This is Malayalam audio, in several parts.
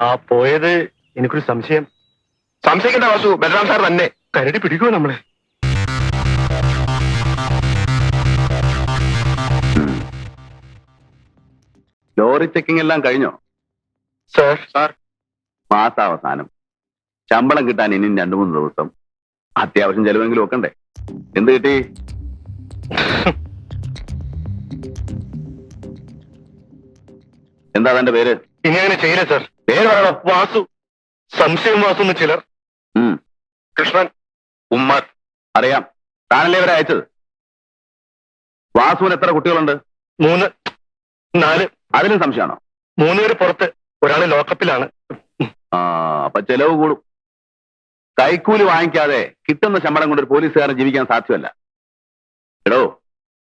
ആ പോയത് എനിക്കൊരു സംശയം. സംശയിക്കേണ്ട വാസു ബലറാം സാർ തന്നെ. കരടി പിടിക്കുമോ നമ്മളെ? ലോറി ചെക്കിംഗ് എല്ലാം കഴിഞ്ഞോ? സാർ. സാർ. മാസാവസാനം. ശമ്പളം കിട്ടാൻ ഇനിയും രണ്ടു മൂന്ന് ദിവസം. അത്യാവശ്യം ചെലവെങ്കിലും ഒക്കണ്ടേ എന്ത് കിട്ടി? എന്താ തന്റെ പേര്? ഇനി അങ്ങനെ ചെയ്യില്ല സാർ. പേര് പറയണോ വാസു. സംശയം വാസു എന്ന് ചിലർ. കൃഷ്ണൻ ഉമ്മാൻ. അറിയാം. താനല്ലേ ഇവരെ അയച്ചത്? വാസുവിന് എത്ര കുട്ടികളുണ്ട്? മൂന്ന് നാല്. അതിലും സംശയമാണോ? മൂന്ന് പേര് പുറത്ത്. ഒരാൾ ലോക്കപ്പിലാണ്. ആ അപ്പൊ ചെലവ് കൂടും. കൈക്കൂലി വാങ്ങിക്കാതെ കിട്ടുന്ന ശമ്പളം കൊണ്ട് ഒരു പോലീസുകാരൻ ജീവിക്കാൻ സാധ്യമല്ല. എടോ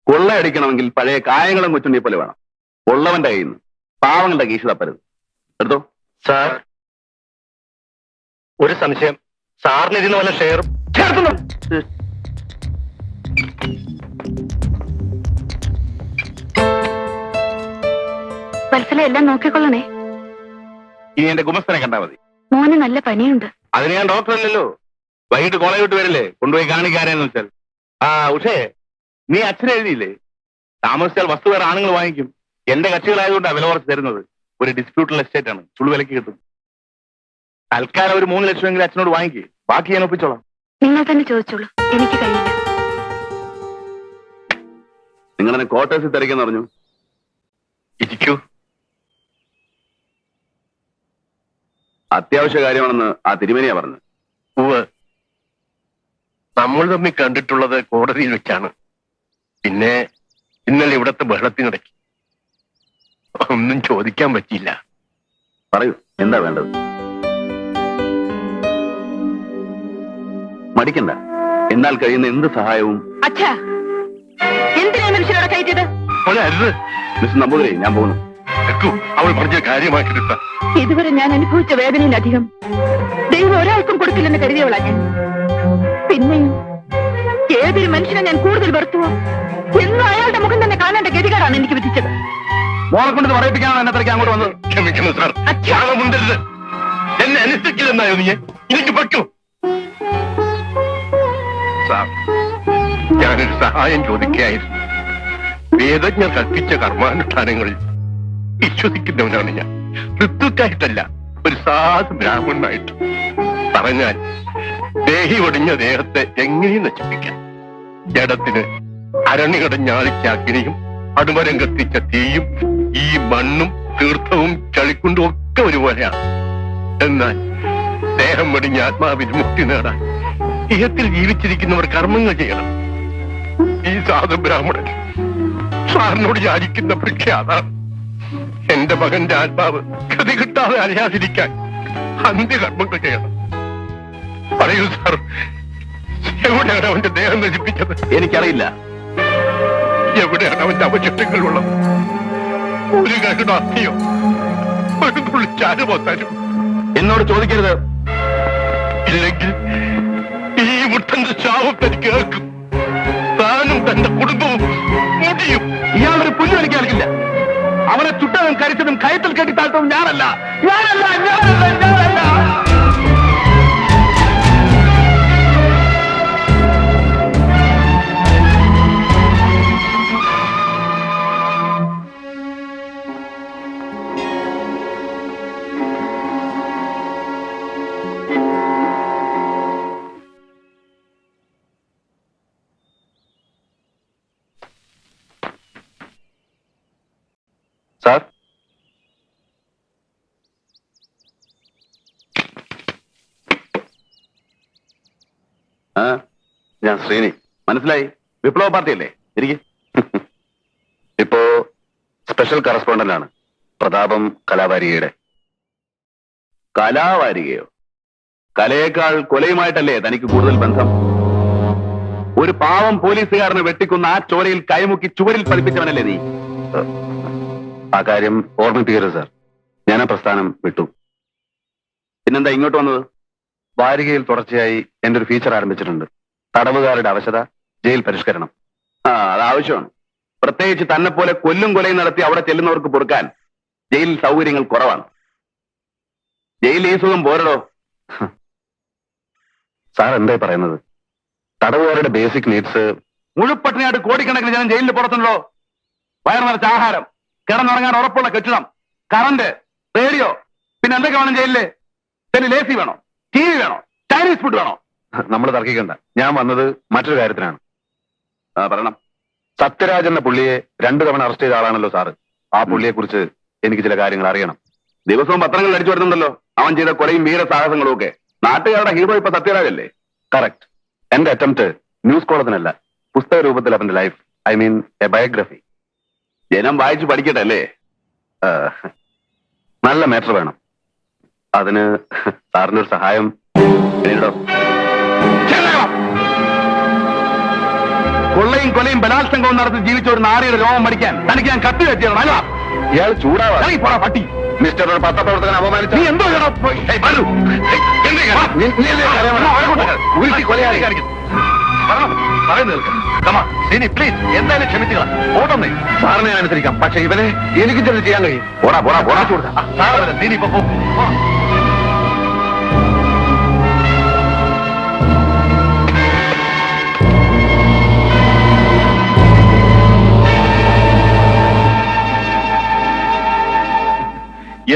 കൊള്ളയടിക്കണമെങ്കിൽ പഴയ കായങ്ങളും കൊച്ചുണ്ടി പോലെ വേണം. ഉള്ളവന്റെ കയ്യിൽ നിന്ന്. പാവങ്ങളുടെ കീശ തപ്പരുത് എടുത്തോ? സാർ ഒരു സംശയം. സാറിന് ഇതിന് വല്ല ഷെയറും വത്സല എല്ലാം നോക്കിക്കൊള്ളണേ. ഇനി എന്റെ ഗുമസ്തനെ കണ്ടാ മതി. മോന് നല്ല പനിയുണ്ട് അതിന് ഞാൻ ഡോക്ടർ അല്ലല്ലോ. വൈകിട്ട് കോളേജ് വിട്ട് വരില്ലേ? കൊണ്ടുപോയി കാണിക്കാരെന്ന് വെച്ചാൽ. ആ ഉഷേ നീ അച്ഛനെ എഴുതിയില്ലേ? താമസിച്ചാൽ വസ്തു വേറെ ആണുങ്ങൾ വാങ്ങിക്കും. എന്റെ കക്ഷികളായതുകൊണ്ടാണ് വില കുറച്ച് തരുന്നത്. ഒരു ഡിസ്പ്യൂട്ടുള്ള എസ്റ്റേറ്റ് ആണ്. ചുളു വിലക്ക് കിട്ടും. തൽക്കാലം ഒരു മൂന്ന് ലക്ഷമെങ്കിലും അച്ഛനോട് വാങ്ങിക്കേ. ബാക്കി ഞാൻ ഒപ്പിച്ചോളാം. നിങ്ങൾ തന്നെ ചോദിച്ചോളൂ. എനിക്ക് കഴിയില്ല. നിങ്ങളെന്നെ ക്വാർട്ടേഴ്സിൽ തിരക്കെന്ന് പറഞ്ഞു ഇരിക്കൂ. അത്യാവശ്യ കാര്യമാണെന്ന് ആ തിരുമേനിയാ പറഞ്ഞു ഉവ് നമ്മൾ തമ്മിൽ കണ്ടിട്ടുള്ളത് കോടതിയിൽ വെച്ചാണ്. പിന്നെ ഇന്നലെ ഇവിടത്തെ ബഹളത്തിനിടയ്ക്ക്. ഒന്നും ചോദിക്കാൻ പറ്റിയില്ല. പറയൂ എന്താ വേണ്ടത്? മടിക്കണ്ട. എന്നാൽ കഴിയുന്ന എന്ത് സഹായവും? അച്ഛാ എന്തിനാ മനുഷ്യരോടെ കയറ്റിയത്? മിസ് നമ്പൂതിരി ഞാൻ പോകുന്നു. അവൾ പറഞ്ഞ കാര്യമാക്കിയെടുത്ത ഇതുവരെ ഞാൻ അനുഭവിച്ച വേദനയിലധികം. ദൈവം ഒരാൾക്കും കൊടുക്കില്ലെന്ന് കരുതിയവളാ ഞാൻ. പിന്നെയും ഏതൊരു മനുഷ്യനെ ഞാൻ കൂടുതൽ വെറുത്തുവോ? എന്നും അയാളുടെ മുഖം തന്നെ കാണേണ്ട ഗതികേടാണ് എനിക്ക് വിധിച്ചത്. മോളെ കൊണ്ട് പറയിപ്പിക്കാനാണ് എന്നെ തിരക്കാൻ അങ്ങോട്ട് വന്നത്. ക്ഷമിക്കുന്നു സാർ ത്യാഗമുണ്ടരുത് എന്നെ അനുസരിക്കില്ലെന്നായോ നീ എനിക്ക് പറ്റൂ. സാർ ഞാനൊരു സഹായം ചോദിക്കുകയായിരുന്നു. വേദജ്ഞർ കൽപ്പിച്ച കർമാനുഷ്ഠാനങ്ങളിൽ വിശ്വസിക്കുന്നവനാണ് ഞാൻ. ഋത്തുക്കായിട്ടല്ല ഒരു സാധു ബ്രാഹ്മണനായിട്ട്. പറഞ്ഞാൽ ദേഹി ഒടിഞ്ഞ ദേഹത്തെ എങ്ങനെയും നശിപ്പിക്കാം. ജഡത്തിന് അരണികടഞ്ഞാളിച്ച കടഞ്ഞ അഗ്നിയും അടുമരം കത്തിച്ച തീയും ഈ മണ്ണും തീർത്ഥവും ചളിക്കുണ്ടും ഒക്കെ ഒരുപോലെയാണ്. എന്നാൽ ദേഹം വെടിഞ്ഞ ആത്മാവിന് മുക്തി നേടാൻ ഇഹത്തിൽ ജീവിച്ചിരിക്കുന്നവർ കർമ്മങ്ങൾ ചെയ്യണം. ഈ സാധു ബ്രാഹ്മണൻ സാറിനോട് യാചിക്കുന്ന പ്രഖ്യാത അതാണ്. എന്റെ മകന്റെ ആത്മാവ് ഗതി കിട്ടാതെ അറിയാതിരിക്കാൻ അന്ത്യകർമ്മങ്ങൾ ചെയ്യണം. പറയൂ സാർ എവിടെയാണ് അവന്റെ ദേഹം നശിപ്പിച്ചത്? എനിക്കറിയില്ല. എവിടെയാണ് അവന്റെ അവശിഷ്ടങ്ങളുള്ളത്? ഒരു കരുണ ഒരു തരും? എന്നോട് ചോദിക്കരുത്. ഇല്ലെങ്കിൽ ഈ മുട്ടന്റെ ശാപം തനിക്ക് കേൾക്കും. താനും തന്റെ കുടുംബവും മുടിയും. ഇയാളൊരു പുല്ല് എനിക്ക് നൽകില്ല അവനെ ചുട്ടതും കരിച്ചതും കയത്തിൽ കെട്ടി താഴ്ത്തതും ഞാനല്ല ഞാനല്ല ഞാനല്ല. ഞാൻ ശ്രീനി. മനസ്സിലായി? വിപ്ലവ പാർട്ടി അല്ലേ ഇരിക്കെ. ഇപ്പോ സ്പെഷ്യൽ കറസ്പോണ്ടന്റ് ആണ് പ്രതാപം കലാവാരികയുടെ. കലാവാരികയോ? കലയേക്കാൾ കൊലയുമായിട്ടല്ലേ തനിക്ക് കൂടുതൽ ബന്ധം? ഒരു പാവം പോലീസുകാരനെ വെട്ടിക്കുന്ന ആ ചോരയിൽ കൈമുക്കി ചുവരിൽ പതിപ്പിച്ചവനല്ലേ നീ? ആ കാര്യം ഓർമ്മിപ്പിക്കരുത് സാർ. ഞാൻ ആ പ്രസ്ഥാനം വിട്ടു. പിന്നെന്താ ഇങ്ങോട്ട് വന്നത്? വാരികയിൽ തുടർച്ചയായി എന്റെ ഒരു ഫീച്ചർ ആരംഭിച്ചിട്ടുണ്ട്. തടവുകാരുടെ അവശത ജയിൽ പരിഷ്കരണം. ആ അത് ആവശ്യമാണ്. പ്രത്യേകിച്ച് തന്നെ പോലെ കൊല്ലും കൊലയും നടത്തി അവിടെ ചെല്ലുന്നവർക്ക് പൊറുക്കാൻ ജയിൽ സൗകര്യങ്ങൾ കുറവാണ്. ജയിൽ ഈ സുഖം പോരടോ. സാർ എന്തായി പറയുന്നത്? തടവുകാരുടെ ബേസിക് നീഡ്സ് മുഴുപ്പട്ടിനായിട്ട് കോടിക്കണക്കിന് ജനം ജയിലിൽ പുറത്തുണ്ടോ? വയറു നിറച്ച ആഹാരം കിടന്നുറങ്ങാൻ ഉറപ്പുള്ള കെട്ടിടം കറണ്ട് റേഡിയോ പിന്നെ എന്തൊക്കെ വേണം ജയിലിൽ? ലേസി വേണോ? ടി വി വേണോ? ചൈനീസ് ഫുഡ് വേണോ? നമ്മൾ തർക്കിക്കണ്ട. ഞാൻ വന്നത് മറ്റൊരു കാര്യത്തിനാണ്. പറയണം. സത്യരാജ് എന്ന പുള്ളിയെ രണ്ടു തവണ അറസ്റ്റ് ചെയ്ത ആളാണല്ലോ സാറ്. ആ പുള്ളിയെ കുറിച്ച് എനിക്ക് ചില കാര്യങ്ങൾ അറിയണം. ദിവസവും പത്രങ്ങൾ അടിച്ചു വരുന്നുണ്ടല്ലോ. അവൻ ചെയ്ത കൊലയും വീര സാഹസങ്ങളും ഒക്കെ. നാട്ടുകാരുടെ ഹീറോ ഇപ്പൊ സത്യരാജല്ലേ? കറക്റ്റ് എന്റെ അറ്റംപ്റ്റ് ന്യൂസ് കോളത്തിനല്ല പുസ്തക രൂപത്തിൽ അവന്റെ life I mean a biography ജനം വായിച്ചു പഠിക്കട്ടെ അല്ലേ? നല്ല മാറ്റർ വേണം. അതിന് സാറിന്റെ ഒരു സഹായം. കൊള്ളയും കൊലയും ബലാത്സംഗവും നടത്തി ജീവിച്ച ഒരു നാരിയുടെ രോമം പഠിക്കാൻ തനിക്ക് ഞാൻ കത്തി വെച്ചിരുന്നു. അല്ല. ഇയാൾ ചൂടാവാ. പോടാ പട്ടി. മിസ്റ്റർ ഒരു പത്രപ്രവർത്തകൻ അപമാനിച്ച? നീ എന്തോ. പ്ലീസ് എന്തായാലും ക്ഷമിച്ചുക ഓടൊന്നേ. സാറിനെ അനുസരിക്കാം. പക്ഷെ ഇവനെ എനിക്ക് ചെന്ന് ചെയ്യാൻ കഴിയും. പോടാ പോടാ പോടാ നീ ഇപ്പൊ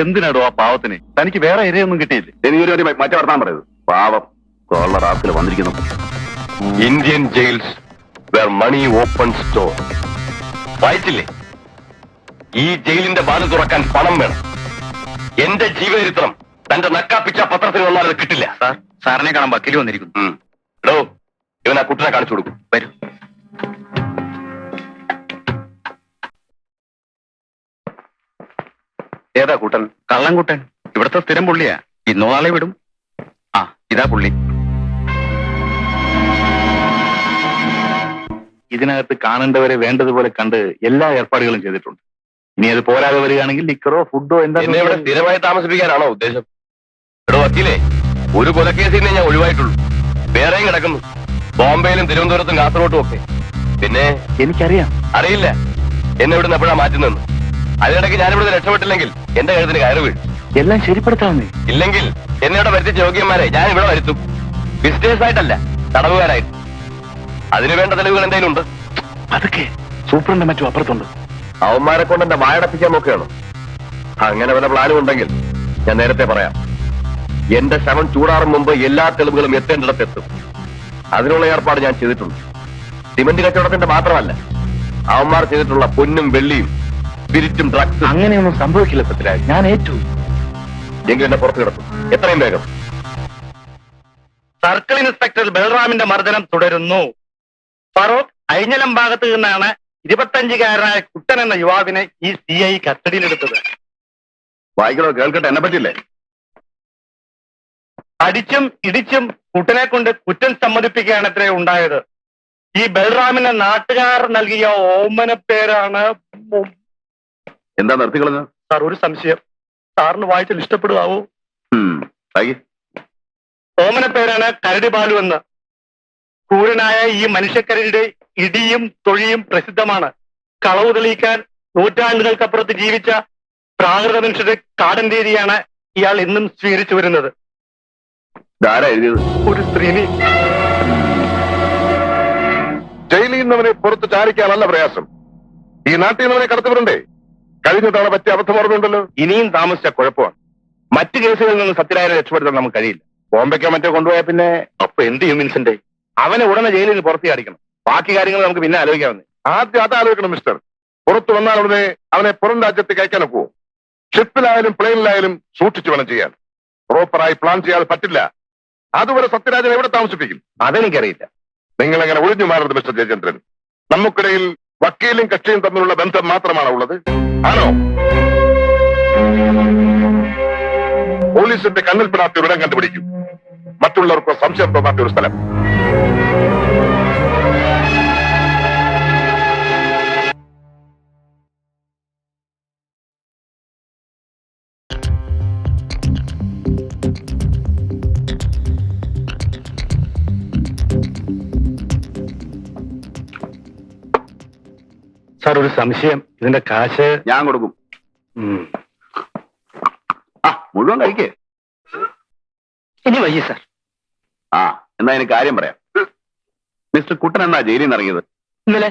എന്തിനാടോ ആ പാവത്തിന്? തനിക്ക് വേറെ ഇരയൊന്നും കിട്ടിയില്ലേ? എനിക്കൊരു ഒരു മറ്റേ വർത്താൻ പറയുന്നത് പാവം കൊള്ള റാസിൽ വന്നിരിക്കുന്നു. Indian jails where money open store വായിച്ചില്ലേ? ഈ ജയിലിന്റെ വാൽ തുറക്കാൻ പണം വേണം. എന്റെ ജീവചരിത്രം തന്റെ നക്കാപ്പിച്ച പത്രത്തിൽ വന്നാൽ അത് കിട്ടില്ല. സാർ സാറിനെ കാണാൻ വക്കീൽ വന്നിരിക്കുന്നു. ഇവൻ ആ കുട്ടിനെ കാണിച്ചു കൊടുക്കും. വരൂ. ഏതാ കൂട്ടൻ? കള്ളൻകുട്ടൻ. ഇവിടുത്തെ സ്ഥിരം പുള്ളിയാ. ഇന്നോ നാളെ വിടും. ആ ഇതാ പുള്ളി. ഇതിനകത്ത് കാണേണ്ടവരെ വേണ്ടതുപോലെ കണ്ട് എല്ലാ ഏർപ്പാടുകളും ചെയ്തിട്ടുണ്ട്. ഇനി അത് പോരാതെ വരികയാണെങ്കിൽ ലിക്കറോ ഫുഡോ എന്താ എന്നെ ഇവിടെ സ്ഥിരമായി താമസിപ്പിക്കാനാണോ ഉദ്ദേശം? എടോ വക്കീലേ ഒരു കൊലക്കേസിനെ ഞാൻ ഒഴിവായിട്ടുള്ളൂ. വേറെയും കിടക്കുന്നു. ബോംബെയിലും തിരുവനന്തപുരത്തും കാസർഗോട്ടും ഒക്കെ. പിന്നെ എനിക്കറിയാം. അറിയില്ല. എന്നെ ഇവിടുന്ന് എപ്പോഴാ മാറ്റുന്നെന്ന് അതിനിടയ്ക്ക് ഞാനിവിടെ രക്ഷപ്പെട്ടില്ലെങ്കിൽ എന്റെ കഴുത്തിന് കയറി വീഴും. എല്ലാം ശരിപ്പെടുത്താവുന്നേ ഇല്ലെങ്കിൽ എന്നെ ഇവിടെ വരുത്തിച്ച യോഗ്യന്മാരെ ഞാൻ ഇവിടെ വരുത്തും. ബിസിനസ് ആയിട്ടല്ല തടവുകാരായിട്ട്. അതിനു വേണ്ട തെളിവുകൾ എന്തെങ്കിലും ഉണ്ട്? അതൊക്കെ സൂപ്രണ്ട് മറ്റും അപ്പുറത്തുണ്ട്. അവന്മാരെ കൊണ്ട് എന്റെ വായടപ്പിക്കാൻ നോക്കുകയാണ്. അങ്ങനെ വല്ല പ്ലാനും ഉണ്ടെങ്കിൽ ഞാൻ നേരത്തെ പറയാം. എന്റെ ശവം ചൂടാറും മുമ്പ് എല്ലാ തെളിവുകളും എത്തേണ്ടിടത്ത് എത്തും അതിനുള്ള ഏർപ്പാട് ഞാൻ ചെയ്തിട്ടുണ്ട്. സിമന്റ് കച്ചവടത്തിന്റെ മാത്രമല്ല അവന്മാർ ചെയ്തിട്ടുള്ള പൊന്നും വെള്ളിയും സ്പിരിറ്റും ഡ്രഗ്സ് അങ്ങനെയൊന്നും സംഭവിക്കില്ല പൃഥ്വിരാജ്. ഞാൻ ഏറ്റു. എങ്കിലും എന്നെ പുറത്തു കിടക്കും. എത്രയും വേഗം. സർക്കിൾ ഇൻസ്പെക്ടർ ബൽറാമിന്റെ മർദ്ദനം തുടരുന്നു. ഫറോഖ് അഴിഞ്ഞലം ഭാഗത്ത് നിന്നാണ് ഇരുപത്തഞ്ചുകാരനായ കുട്ടൻ എന്ന യുവാവിനെ ഈ സി ഐ കസ്റ്റഡിയിലെടുത്തത് വായിക്കണോ? കേൾക്കട്ടെ. എന്നെ പറ്റില്ലേ അടിച്ചും ഇടിച്ചും കുട്ടനെ കൊണ്ട് കുറ്റം സമ്മതിപ്പിക്കുകയാണ് അത്രേ ഉണ്ടായത്. ഈ ബൽറാമിന് നാട്ടുകാർ നൽകിയ ഓമന പേരാണ് മു- നിർത്തി കളഞ്ഞ സാർ ഒരു സംശയം. സാറിന് വായിച്ചാൽ ഇഷ്ടപ്പെടുവാവോ? സോമന ഓമന പേരാണ് കരടി ബാലു എന്ന്. ക്രൂരനായ ഈ മനുഷ്യക്കരടിയുടെ ഇടിയും തൊഴിയും പ്രസിദ്ധമാണ്. കളവ് തെളിയിക്കാൻ നൂറ്റാണ്ടുകൾക്കപ്പുറത്ത് ജീവിച്ച പ്രാകൃത മനുഷ്യരുടെ കാടൻ രീതിയാണ് ഇയാൾ ഇന്നും സ്വീകരിച്ചു വരുന്നത്. ഒരു സ്ത്രീനി. ജയിലിൽ നിന്നവനെ പുറത്ത് ചാരിക്കാനല്ല പ്രയാസം. ഈ നാട്ടിൽ നിന്നവനെ കടത്തിവിടണ്ടേ? കഴിഞ്ഞ തവണ പറ്റിയ അബദ്ധം ഓർമ്മയുണ്ടല്ലോ? ഇനിയും താമസിച്ച കുഴപ്പമാണ്. മറ്റു കേസുകളിൽ നിന്ന് സത്യനാരായണ രക്ഷപ്പെടുത്താൻ നമുക്ക് കഴിയില്ല. ബോംബെക്കോ മറ്റോ കൊണ്ടുപോയാൽ പിന്നെ അപ്പൊ എന്ത് ചെയ്യും വിൻസെന്റ് അവനെ ഉടനെ ജയിലിൽ നിന്ന് പുറത്തു കാണിക്കണം. ബാക്കി കാര്യങ്ങൾ നമുക്ക് പിന്നെ ആലോചിക്കാവുന്നേ. ആദ്യം അത് ആലോചിക്കണം മിസ്റ്റർ. പുറത്തു വന്നാൽ ഉടനെ അവനെ പുറം രാജ്യത്തേക്ക് അയക്കാൻ പോവും ഷിപ്പിലായാലും പ്ലെയിനിലായാലും സൂക്ഷിച്ചു വേണം ചെയ്യാൻ. പ്രോപ്പറായി പ്ലാൻ ചെയ്യാൻ പറ്റില്ല. അതുവരെ സത്യരാജൻ എവിടെ താമസിപ്പിക്കും? അതെനിക്കറിയില്ല. നിങ്ങൾ എങ്ങനെ ഒഴിഞ്ഞു മാറരുത് മിസ്റ്റർ ജയചന്ദ്രൻ. നമുക്കിടയിൽ വക്കീലും കക്ഷിയും തമ്മിലുള്ള ബന്ധം മാത്രമാണ് ഉള്ളത് ആണോ പോലീസിന്റെ കണ്ണിൽപ്പെടാത്ത ഒരിടം കണ്ടുപിടിക്കും. മറ്റുള്ളവർക്ക് സംശയം തോന്നാത്ത ഒരു സ്ഥലം. സാർ ഒരു സംശയം ഇതിന്റെ കാശ്. ഞാൻ കൊടുക്കും. ആ മുഴുവൻ കഴിക്കേ. ഇനി വയ്യ സാർ. ആ എന്നാ എനിക്ക് കാര്യം പറയാം. മിസ്റ്റർ കുട്ടൻ എന്നാ ജയിലിൽ നിന്ന് ഇറങ്ങിയത്? ഇന്നലെ.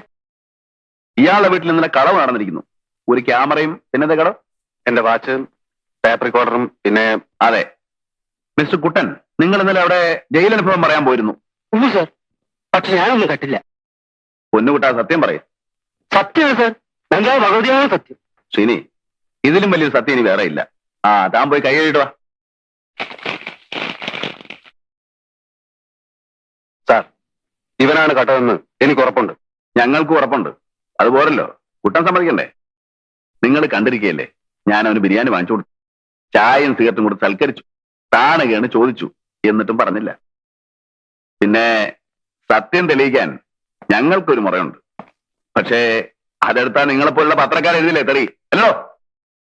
ഇയാളുടെ വീട്ടിൽ ഇന്നലെ കളവ് നടന്നിരിക്കുന്നു. ഒരു ക്യാമറയും പിന്നത്തെ കടവ്? എന്റെ വാച്ച് പേപ്പർ റെക്കോർഡറും പിന്നെ അതെ. മിസ്റ്റർ കുട്ടൻ നിങ്ങൾ ഇന്നലെ അവിടെ ജയിലനുഭവം പറയാൻ പോയിരുന്നു. സാർ. പക്ഷെ ഞാനൊന്നും കട്ടില്ല പൊന്നുകുട്ടാ സത്യം പറയും. സത്യമാണ് സാർ. എന്താ ഭഗവതിയാണ് സത്യം. ശ്രീനി ഇതിലും വലിയൊരു സത്യം ഇനി വേറെ ഇല്ല. ആ താൻ പോയി കൈ സാർ ഇവനാണ് കട്ടതെന്ന് എനിക്ക് ഉറപ്പുണ്ട്. ഞങ്ങൾക്ക് ഉറപ്പുണ്ട്. അത് പോരല്ലോ. കുട്ടൻ സമ്മതിക്കണ്ടേ? നിങ്ങൾ കണ്ടിരിക്കുകയല്ലേ ഞാൻ അവന് ബിരിയാണി വാങ്ങിച്ചു കൊടുത്തു. ചായയും സിഗരറ്റും കൊടുത്ത് സൽക്കരിച്ചു. താണുകയാണ് ചോദിച്ചു. എന്നിട്ടും പറഞ്ഞില്ല. പിന്നെ സത്യം തെളിയിക്കാൻ ഞങ്ങൾക്കൊരു മുറയുണ്ട്. പക്ഷേ അതെടുത്താൽ നിങ്ങളെപ്പോലുള്ള പത്രക്കാർ എഴുതില്ലേ തെറി? അല്ലോ?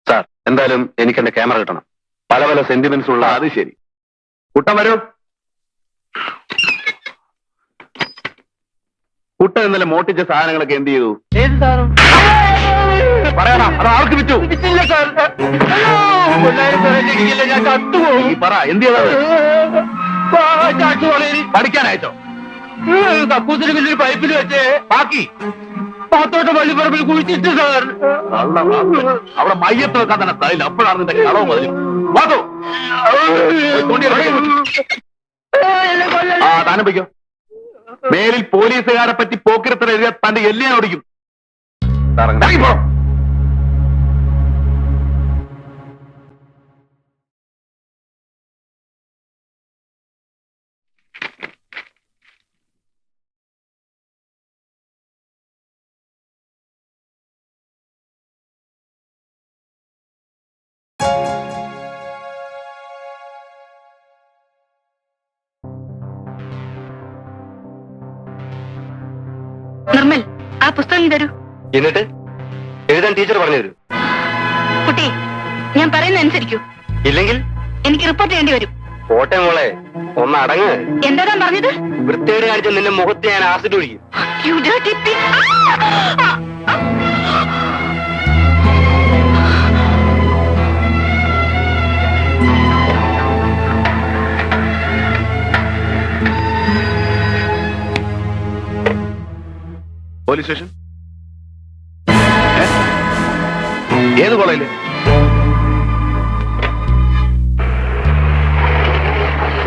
സാർ എന്തായാലും എനിക്ക് എന്റെ ക്യാമറ കിട്ടണം. പല പല സെന്റിമെന്റ്സ് ഉള്ള അത് ശരി. കുട്ടൻ വരൂ. കുട്ടൻ ഇന്നലെ മോട്ടിച്ച സാധനങ്ങളൊക്കെ എന്ത് ചെയ്തു? ഏത് സാറും പറയണം അത് ആർക്ക് വിറ്റു? ഇല്ല സാർ. ഞാൻ കത്തുപോകും ഈ പറ എന്ത് ചെയ്തത്? പഠിക്കാനായിട്ടോ? കക്കൂസിന് വലിയൊരു പൈപ്പിൽ വെച്ച് ബാക്കി. പാത്തോട്ട പള്ളിപ്പറമ്പിൽ കുഴിച്ചിട്ട് സാർ. അവിടെ മയ്യത്ത് വെക്കാൻ തന്നെ തലയിൽ അപ്പോഴാണ് നിന്റെ കളവ് മതി വാതോ ആ താനും വയ്ക്കോ മേലിൽ പോലീസുകാരെ പറ്റി പോക്കിരത്തിന് എഴുതിയ തന്റെ എല്ലിനെ ഓടിക്കും. ആ പുസ്തകം തരൂ. എന്നിട്ട്? എഴുതാൻ ടീച്ചർ പറഞ്ഞു തരൂ. കുട്ടി ഞാൻ പറയുന്ന അനുസരിക്കൂ. ഇല്ലെങ്കിൽ? എനിക്ക് റിപ്പോർട്ട് ചെയ്യേണ്ടി വരും. പോട്ടെ മോളെ ഒന്ന് അടങ്ങ്. എന്താ പറഞ്ഞത്? വൃത്തിയോട് കാണിച്ച നിന്റെ മുഖത്ത് ഞാൻ ആസിഡ് ഒഴിക്കും. Police station? ഏത് കോളേജിൽ?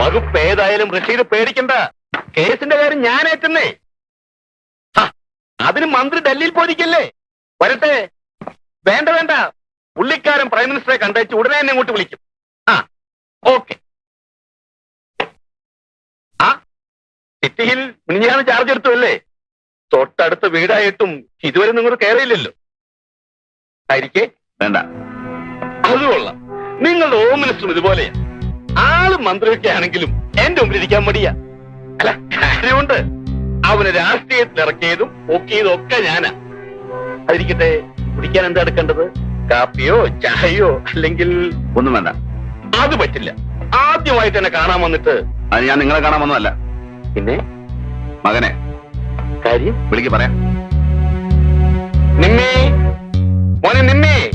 വകുപ്പ് ഏതായാലും റഷീദ് പേടിക്കണ്ട. കേസിന്റെ കാര്യം ഞാൻ ഏറ്റുന്നേ. അതിന് മന്ത്രി ഡൽഹിയിൽ പോയിരിക്കല്ലേ? വരട്ടെ. വേണ്ട വേണ്ട. പുള്ളിക്കാരൻ പ്രൈം മിനിസ്റ്ററെ കണ്ടേച്ച് ഉടനെ തന്നെ ഇങ്ങോട്ട് വിളിക്കും. ആ ഓക്കെ. ആ സിറ്റിയിൽ മിനിഞ്ഞാന്ന് ചാർജ് എടുത്തു അല്ലേ? തൊട്ടടുത്ത വീടായിട്ടും ഇതുവരെ നിങ്ങൾ കയറിയില്ലല്ലോ ആയിരിക്കേ? വേണ്ട. അത് കൊള്ളാം. നിങ്ങളുടെ ഹോം മിനിസ്റ്ററും ഇതുപോലെയാ ആൾ മന്ത്രിയൊക്കെ ആണെങ്കിലും എന്റെ മുമ്പിൽ ഇരിക്കാൻ മടിയാ. അല്ല കാര്യമുണ്ട്. അവന് രാഷ്ട്രീയത്തിൽ ഇറക്കിയതും പൊക്കിയതും ഒക്കെ ഞാനാ. അതിരിക്കട്ടെ കുടിക്കാൻ എന്താ എടുക്കേണ്ടത്? കാപ്പിയോ ചായയോ അല്ലെങ്കിൽ ഒന്നും വേണ്ട. അത് പറ്റില്ല. ആദ്യമായിട്ട് എന്നെ കാണാൻ വന്നിട്ട് അത് ഞാൻ നിങ്ങളെ കാണാൻ വന്നതല്ല. പിന്നെ? മകനെ. കാര്യം? വിളിക്ക് പറയാം. നിമ്മി? മോനെ നിമ്മി?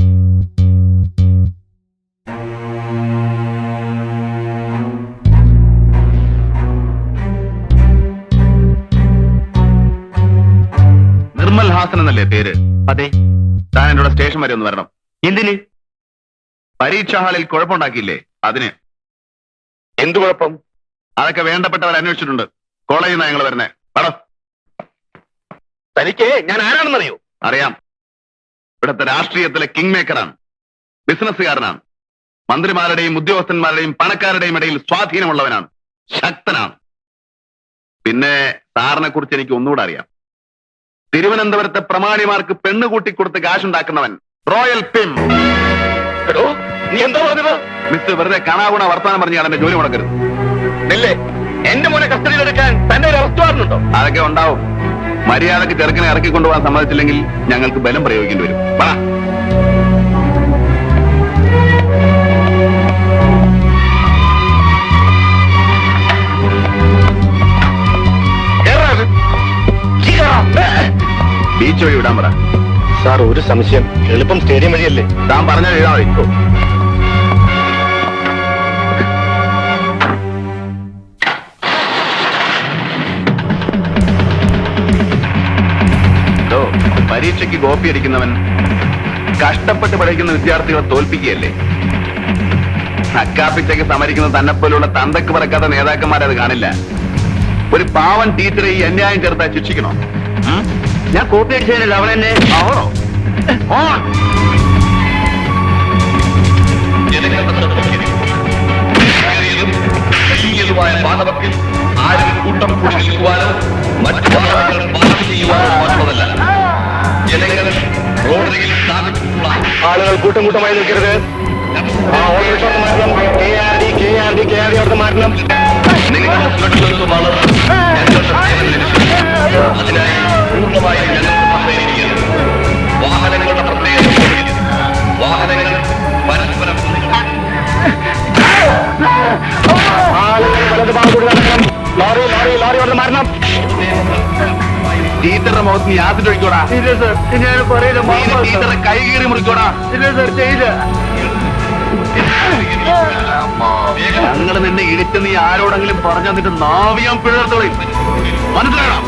നിർമ്മൽ ഹാസൻ എന്നല്ലേ പേര്? അതെ. താൻ എന്നോട് സ്റ്റേഷൻ വരെ ഒന്ന് വരണം. എന്തിന്? പരീക്ഷാ ഹാളിൽ കുഴപ്പമുണ്ടാക്കിയില്ലേ? അതിന്. എന്ത് കുഴപ്പം? അതൊക്കെ വേണ്ടപ്പെട്ടവർ അന്വേഷിച്ചിട്ടുണ്ട്. കോളേജിൽ നിന്നാണ് ഞങ്ങൾ വരുന്നേ. പടം തനിക്ക് ഞാൻ ആരാണെന്ന് അറിയോ. അറിയാം ഇവിടുത്തെ രാഷ്ട്രീയത്തിലെ കിങ് മേക്കറാണ് ബിസിനസ്സുകാരനാണ് മന്ത്രിമാരുടെയും ഉദ്യോഗസ്ഥന്മാരുടെയും പണക്കാരുടെയും ഇടയിൽ സ്വാധീനമുള്ളവനാണ്. ശക്തനാണ്. പിന്നെ സാറിനെ കുറിച്ച് എനിക്ക് ഒന്നുകൂടെ അറിയാം. തിരുവനന്തപുരത്തെ പ്രമാണിമാർക്ക് പെണ്ണ് കൂട്ടിക്കൊടുത്ത് കാശുണ്ടാക്കുന്നവൻ റോയൽ പിം. നീ എന്താ പറഞ്ഞത്? മിസ്റ്റർ വെറുതെ കാണാകുണ വർത്തമാനം പറഞ്ഞാൽ എന്റെ ജോലി മുടക്കരുത്. എന്റെ മോനെ കസ്റ്റഡിയിൽ എടുക്കാൻ തന്റെ ഒരു അറസ്റ്റ് വാറണ്ടുണ്ടോ അതൊക്കെ ഉണ്ടാവും. മര്യാദയ്ക്ക് ചെറുക്കനെ ഇറക്കിക്കൊണ്ടുപോകാൻ സമ്മതിച്ചില്ലെങ്കിൽ ഞങ്ങൾക്ക് ബലം പ്രയോഗിക്കേണ്ടി വരും. വാ ബീച്ച് വഴി വിടാൻ പറ. സാർ ഒരു സംശയം. എളുപ്പം സ്റ്റേഡിയം വഴിയല്ലേ? താൻ പറഞ്ഞ എഴുതാ പരീക്ഷയ്ക്ക് കോപ്പി അടിക്കുന്നവൻ കഷ്ടപ്പെട്ട് പഠിക്കുന്ന വിദ്യാർത്ഥികളെ തോൽപ്പിക്കുകയല്ലേ? നക്കാപ്പിച്ചയ്ക്ക് സമരിക്കുന്ന തന്നെപ്പോലുള്ള തന്തക്ക് പറക്കാത്ത നേതാക്കന്മാരത് കാണില്ല. ഒരു പാവൻ ടീച്ചറെ ഈ അന്യായം ചേർത്താൽ ശിക്ഷിക്കണോ? ഞാൻ കോപ്പി അടിച്ചതിനല്ല അവൻ ആരും കൂട്ടം കൂടി നിൽക്കുവാനോ മറ്റു ചെയ്യുവാനോ മാത്രമല്ല ജനങ്ങൾ റോഡരികിൽ സ്ഥാപിച്ചിട്ടുള്ള ആളുകൾ കൂട്ടം കൂട്ടമായി നിൽക്കരുത്. ആ ഓട്ടോറിക്ഷ മാറ്റണം. K R D K R D K R D അവിടുത്തെ മാറ്റണം നിങ്ങളുടെ സുരക്ഷിതത്വമാണ് ഞങ്ങളുടെ സേവന ലക്ഷ്യം അതിനായി പൂർണമായും നീ ആദ്യം ഒഴിക്കോടാ ഞാൻ കൈ കീറി മുറിക്കോടാ. സർ ചെയ്യില്ല. ഞങ്ങൾ നിന്നെ ഇടിച്ച് നീ ആരോടെങ്കിലും പറഞ്ഞു തന്നിട്ട് നാവിയാൻ പിഴർത്തോളി. മനസ്സിലാകണം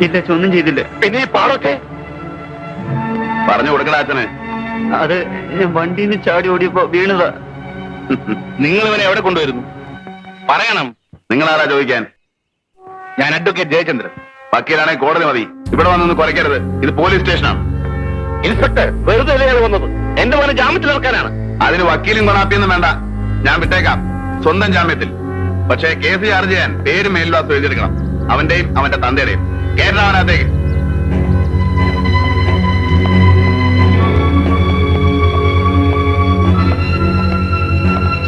ഇല്ല ഒന്നും ചെയ്തില്ല. പിന്നെ ഈ പാടൊക്കെ? പറഞ്ഞു കൊടുക്കണ അച്ഛനെ. അത് ഞാൻ വണ്ടിയിൽ നിന്ന് ചാടി ഓടിയപ്പോ വീണതാ. നിങ്ങൾ ഇവനെ എവിടെ കൊണ്ടുവരുന്നു? പറയണം. നിങ്ങൾ ആരാ ചോദിക്കാൻ? ഞാൻ അഡ്വക്കേറ്റ് ജയചന്ദ്രൻ. വക്കീലാണെ കോടതി മതി. ഇവിടെ വന്നൊന്ന് കുറയ്ക്കരുത്. ഇത് പോലീസ് സ്റ്റേഷനാണ്. ഇൻസ്പെക്ടർ വെറുതെ അല്ലേ വന്നത്. എന്റെ മോനെ ജാമ്യത്തിൽ ഇറക്കാനാണ്. അതിന് വക്കീലും കൊണാപ്പിയൊന്നും വേണ്ട. ഞാൻ വിട്ടേക്കാം. സ്വന്തം ജാമ്യത്തിൽ. പക്ഷേ കേസ് ചാർജ് ചെയ്യാൻ പേര് മേൽവാസം എഴുതിയെടുക്കണം. അവന്റെയും അവന്റെ തന്തയുടെയും. കേരള അവനകത്തേക്ക്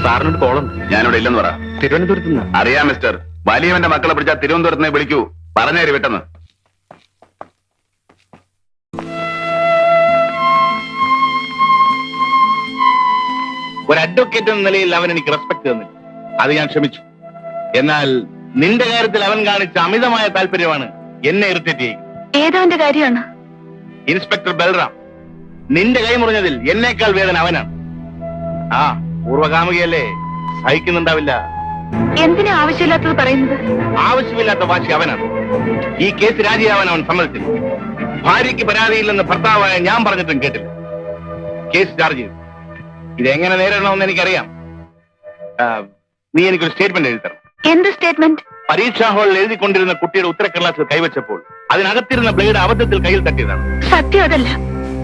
സാറിനോട് കോളം ഞാനിവിടെ ഇല്ലെന്ന് പറ. തിരുവനന്തപുരത്ത് നിന്ന്. അറിയാം മിസ്റ്റർ. വലിയവന്റെ മക്കളെ പിടിച്ചാൽ തിരുവനന്തപുരത്ത് നിന്ന് വിളിക്കൂ പറഞ്ഞേരി വിട്ടെന്ന് ഒരു അഡ്വക്കേറ്റ് എന്ന നിലയിൽ അവൻ എനിക്ക് റെസ്പെക്ട് തന്നില്ല. അത് ഞാൻ ക്ഷമിച്ചു. എന്നാൽ നിന്റെ കാര്യത്തിൽ അവൻ കാണിച്ച അമിതമായ താല്പര്യമാണ് എന്നെ ഇറിറ്റേറ്റ് ചെയ്യുന്നത് ഏതവന്റെ കാര്യമാണ്? ഇൻസ്പെക്ടർ ബൽറാം. നിന്റെ കൈ മുറിഞ്ഞതിൽ എന്നേക്കാൾ വേദന അവനാണ്. ആ പൂർവകാമുകയല്ലേ സഹിക്കുന്നുണ്ടാവില്ല. എന്തിനാ ആവശ്യമില്ലാത്തത് പറയുന്നത്? ആവശ്യമില്ലാത്ത വാശി അവനാണ്. ഈ കേസ് രാജിയാവാൻ അവൻ സമ്മതിച്ചില്ല. ഭാര്യയ്ക്ക് പരാതിയില്ലെന്ന് ഭർത്താവായ ഞാൻ പറഞ്ഞിട്ടും കേട്ടില്ല. കേസ് ചാർജ് ചെയ്തു. ഇതെങ്ങനെ നേരിടണമെന്ന് എനിക്കറിയാം. നീ എനിക്കൊരു സ്റ്റേറ്റ്മെന്റ് എഴുതി തരണം. എന്ത് സ്റ്റേറ്റ്മെന്റ്? പരീക്ഷാ ഹാളിൽ എഴുതിക്കൊണ്ടിരുന്ന കുട്ടിയുടെ ഉത്തരക്കടലാസിൽ കൈവച്ചപ്പോൾ അതിനകത്തിരുന്ന ബ്ലേഡ് അബദ്ധത്തിൽ കയ്യിൽ തട്ടിയതാണ്. സത്യം അതല്ല.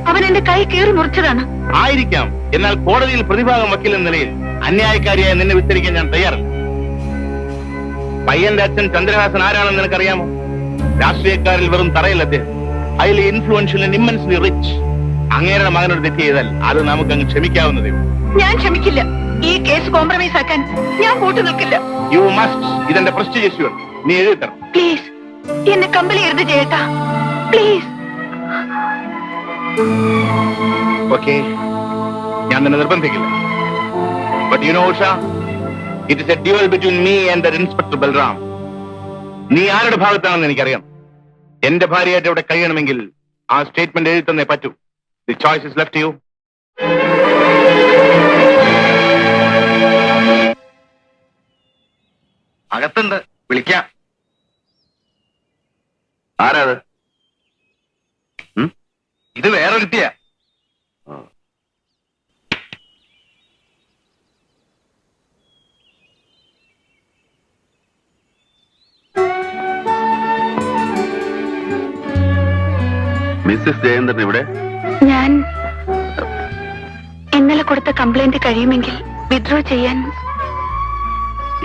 അവൻ എന്റെ കൈ കീറി മുറിച്ചതാണ്. ആയിരിക്കാം. എന്നാൽ കോടതിയിൽ പ്രതിഭാഗം വക്കീൽ എന്ന നിലയിൽ അന്യായക്കാരിയായ നിന്നെ വിസ്തരിക്കാൻ ഞാൻ തയ്യാറല്ല. പയ്യന്റെ അച്ഛൻ ചന്ദ്രഹാസൻ ആരാണെന്ന് നിനക്കറിയാമോ? രാഷ്ട്രീയക്കാരിൽ വെറും തറയിൽ അദ്ദേഹം. അതിൽ ഇൻഫ്ലുവൻഷ്യൽ ഇമ്മൻസ്ലി റിച്ച് അങ്ങേരുടെ മകനോട് തെറ്റ് ചെയ്താൽ അത് നമുക്ക് അങ്ങ് ക്ഷമിക്കാവുന്നതേ ഞാൻ ക്ഷമിക്കില്ല. ഈ കേസ് കോംപ്രമൈസ് ആക്കാൻ ഞാൻ കൂട്ടു നിൽക്കില്ല. യു മസ്റ്റ് ഇതെന്റെ പ്രസ്റ്റീജ് ഇഷ്യൂ ആണ് നീ എഴുതി തരണം. പ്ലീസ് എന്നെ കമ്പലി എഴുതി ചെയ്യട്ട പ്ലീസ് ഓക്കെ ഞാൻ നിന്നെ നിർബന്ധിക്കില്ല. But you know Usha it is a duel between me and the inspector Balram നീ ആരുടെ ഭാഗത്താണെന്ന് എനിക്കറിയാം. എന്റെ ഭാര്യയായിട്ട് ഇവിടെ കഴിയണമെങ്കിൽ ആ സ്റ്റേറ്റ്മെന്റ് എഴുതി തന്നേ പറ്റൂ. The choice is left you അകത്തുണ്ട്. വിളിക്കാം. ആരാത്? ഇത് വേറെ കിട്ടിയ മിസ്സിസ് ജയന്ദ്രൻ ഇവിടെ ഞാൻ ഇന്നലെ കൊടുത്ത കംപ്ലൈന്റ് കഴിയുമെങ്കിൽ വിഡ്രോ ചെയ്യാൻ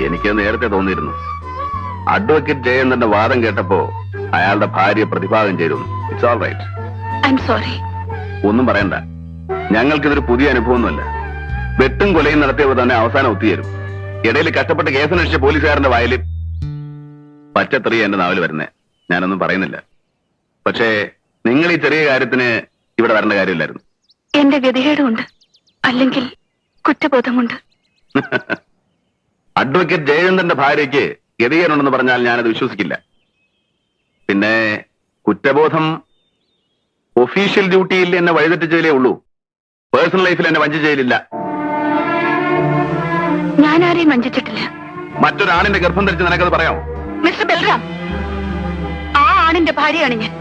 എനിക്ക് നേരത്തെ തോന്നിയിരുന്നു. അഡ്വക്കേറ്റ് ജയേന്ദ്രന്റെ വാദം കേട്ടപ്പോ അയാളുടെ ഭാര്യ പ്രതിഭാഗം ചെയ്തിരുന്നു it's all right I'm sorry ഒന്നും പറയണ്ട. ഞങ്ങൾക്കിതൊരു പുതിയ അനുഭവമൊന്നുമല്ല. വെട്ടും കൊലയും നടത്തിയവർ തന്നെ അവസാനം ഒത്തുചേരും ഇടയിൽ കഷ്ടപ്പെട്ട് കേസന്വേഷിച്ച പോലീസുകാരന്റെ വായിൽ പച്ചത്തെറി എന്റെ നാവിൽ വരുന്നേ. ഞാനൊന്നും പറയുന്നില്ല. പക്ഷേ നിങ്ങൾ ഈ ചെറിയ കാര്യത്തിന് ഇവിടെ വരേണ്ട കാര്യമില്ലായിരുന്നു. എന്റെ ഗതികേടുമുണ്ട് അല്ലെങ്കിൽ കുറ്റബോധം കൊണ്ട് അഡ്വക്കേറ്റ് ജയചന്ദ്രന്റെ ഭാര്യയ്ക്ക് ഗതികേടുണ്ടെന്ന് പറഞ്ഞാൽ ഞാനത് വിശ്വസിക്കില്ല. പിന്നെ കുറ്റബോധം ഒഫീഷ്യൽ ഡ്യൂട്ടിയിൽ എന്നെ വഴിതെറ്റിച്ചതിലേ ഉള്ളൂ. പേഴ്സണൽ ലൈഫിൽ എന്നെ വഞ്ചിച്ചതിലില്ല ഞാൻ ആരെയും വഞ്ചിച്ചിട്ടില്ല. മറ്റൊരാണിന്റെ ഗർഭം ധരിച്ച് നിനക്കത് പറയാം മിസ്റ്റർ ബൽറാം ആ ആണിന്റെ ഭാര്യയാണ് ഞാൻ.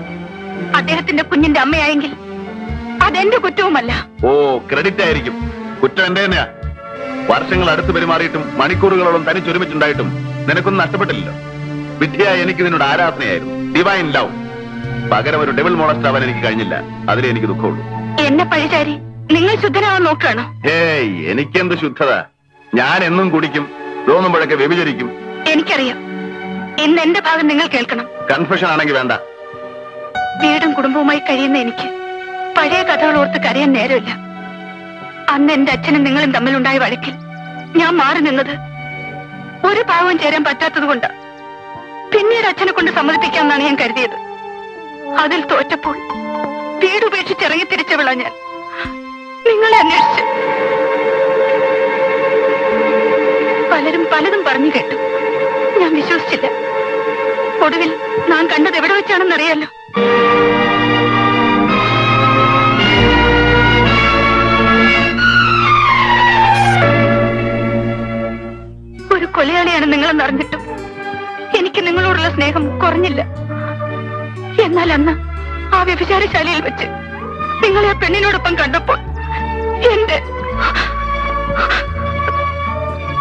അദ്ദേഹത്തിന്റെ കുഞ്ഞിന്റെ അമ്മയായെങ്കിൽ അതെന്റെ കുറ്റവുമല്ല. ഓ ക്രെഡിറ്റ് ആയിരിക്കും. കുറ്റം എന്റെ തന്നെയാ. വർഷങ്ങൾ അടുത്ത് പെരുമാറിയിട്ടും മണിക്കൂറുകളോളം തനിച്ചൊരുമിച്ചുണ്ടായിട്ടും നിനക്കൊന്നും നഷ്ടപ്പെട്ടില്ലല്ലോ. വിദ്യ എനിക്ക് നിന്നോട് ആരാധനയായിരുന്നു. ഡിവൈൻ ലവ് പകരം ഒരു ഡെവിൾ മോളസ്റ്റ് ആവാൻ എനിക്ക് കഴിഞ്ഞില്ല. അതിലേ എനിക്ക് ദുഃഖമുള്ളൂ. എന്നെ പഴിചാരി നിങ്ങൾ ശുദ്ധനാവാൻ നോക്കുകയാണോ? ഹേയ് എനിക്കെന്ത് ശുദ്ധത? ഞാൻ എന്നും കുടിക്കും തോന്നുമ്പോഴൊക്കെ വ്യഭിചരിക്കും. എനിക്കറിയാം. ഇന്ന് എന്റെ ഭാഗം നിങ്ങൾ കേൾക്കണം. കൺഫ്യൂഷൻ ആണെങ്കിൽ വേണ്ട. വീടും കുടുംബവുമായി കഴിയുന്ന എനിക്ക് പഴയ കഥകൾ ഓർത്ത് കരയാൻ നേരമില്ല. അന്ന് എന്റെ അച്ഛനും നിങ്ങളും തമ്മിലുണ്ടായ വഴക്കിൽ ഞാൻ മാറി നിന്നത് ഒരു ഭാവവും ചേരാൻ പറ്റാത്തത് കൊണ്ട്. പിന്നീട് അച്ഛനെ കൊണ്ട് സമ്മതിപ്പിക്കാമെന്നാണ് ഞാൻ കരുതിയത്. അതിൽ തോറ്റപ്പോൾ വീടുപേക്ഷിച്ച് ഇറങ്ങി വിള ഞാൻ. നിങ്ങളെ അന്വേഷിച്ച്. പലരും പലതും പറഞ്ഞു കേട്ടു. ഞാൻ വിശ്വസിച്ചില്ല. ഒടുവിൽ നാം കണ്ടത് എവിടെ വെച്ചാണെന്നറിയാലോ. കൊലയാളിയാണ് നിങ്ങളെന്ന് അറിഞ്ഞിട്ടും എനിക്ക് നിങ്ങളോടുള്ള സ്നേഹം കുറഞ്ഞില്ല. എന്നാൽ അന്ന് ആ വ്യഭിചാരശാലയിൽ വെച്ച് നിങ്ങളെ ആ പെണ്ണിനോടൊപ്പം കണ്ടപ്പോൾ എന്റെ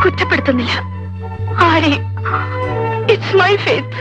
കുറ്റപ്പെടുത്തുന്നില്ല. ആരെയും. It's my faith